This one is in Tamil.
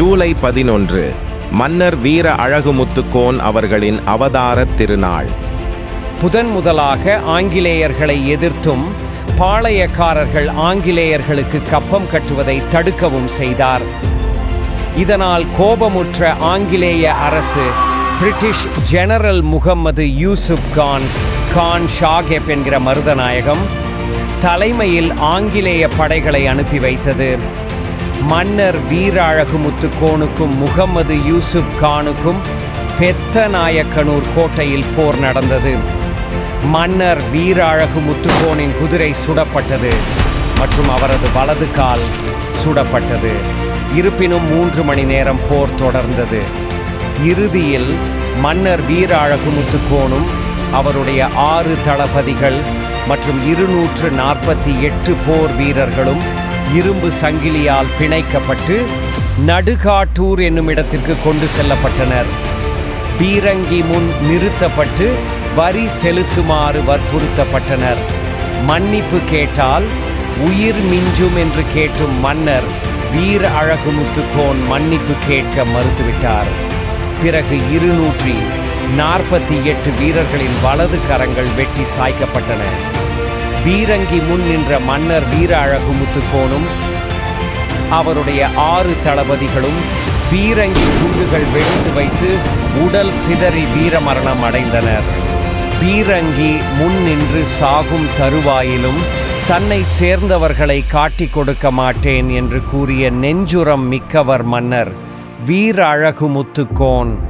ஜூலை பதினொன்று மன்னர் வீர அழகுமுத்துக்கோன் அவர்களின் அவதார திருநாள். முதன் முதலாக ஆங்கிலேயர்களை எதிர்த்தும் பாளையக்காரர்கள் ஆங்கிலேயர்களுக்கு கப்பம் கட்டுவதை தடுக்கவும் செய்தார். இதனால் கோபமுற்ற ஆங்கிலேய அரசு பிரிட்டிஷ் ஜெனரல் முகம்மது யூசுப் கான் கான் ஷாகெப் என்கிற மருதநாயகம் தலைமையில் ஆங்கிலேய படைகளை அனுப்பி வைத்தது. மன்னர் வீரழகு முத்துக்கோனுக்கும் முகமது யூசுப் கானுக்கும் பெத்தநாயக்கனூர் கோட்டையில் போர் நடந்தது. மன்னர் வீரழகு முத்துக்கோனின் குதிரை சுடப்பட்டது மற்றும் அவரது வலது கால் சுடப்பட்டது. இருப்பினும் மூன்று மணி நேரம் போர் தொடர்ந்தது. இறுதியில் மன்னர் வீர அழகுமுத்துக்கோனும் அவருடைய ஆறு தளபதிகள் மற்றும் இருநூற்று நாற்பத்தி எட்டு போர் வீரர்களும் இரும்பு சங்கிலியால் பிணைக்கப்பட்டு நடுகாட்டூர் என்னும் இடத்திற்கு கொண்டு செல்லப்பட்டனர். பீரங்கி முன் நிறுத்தப்பட்டு வரி செலுத்துமாறு வற்புறுத்தப்பட்டனர். மன்னிப்பு கேட்டால் உயிர் மிஞ்சும் என்று கேட்டும் மன்னர் வீர அழகுமுத்துக்கோன் மன்னிப்பு கேட்க மறுத்துவிட்டார். பிறகு இருநூற்றி நாற்பத்தி எட்டு வீரர்களின் வலது கரங்கள் வெட்டி சாய்க்கப்பட்டன. பீரங்கி முன் நின்ற மன்னர் வீர அழகுமுத்துக்கோனும் அவருடைய ஆறு தளபதிகளும் பீரங்கி குண்டுகள் வெடித்து வைத்து உடல் சிதறி வீரமரணம் அடைந்தனர். பீரங்கி முன் நின்று சாகும் தருவாயிலும் தன்னை சேர்ந்தவர்களை காட்டிக் கொடுக்க மாட்டேன் என்று கூறிய நெஞ்சுரம் மிக்கவர் மன்னர் வீர அழகு முத்துக்கோன்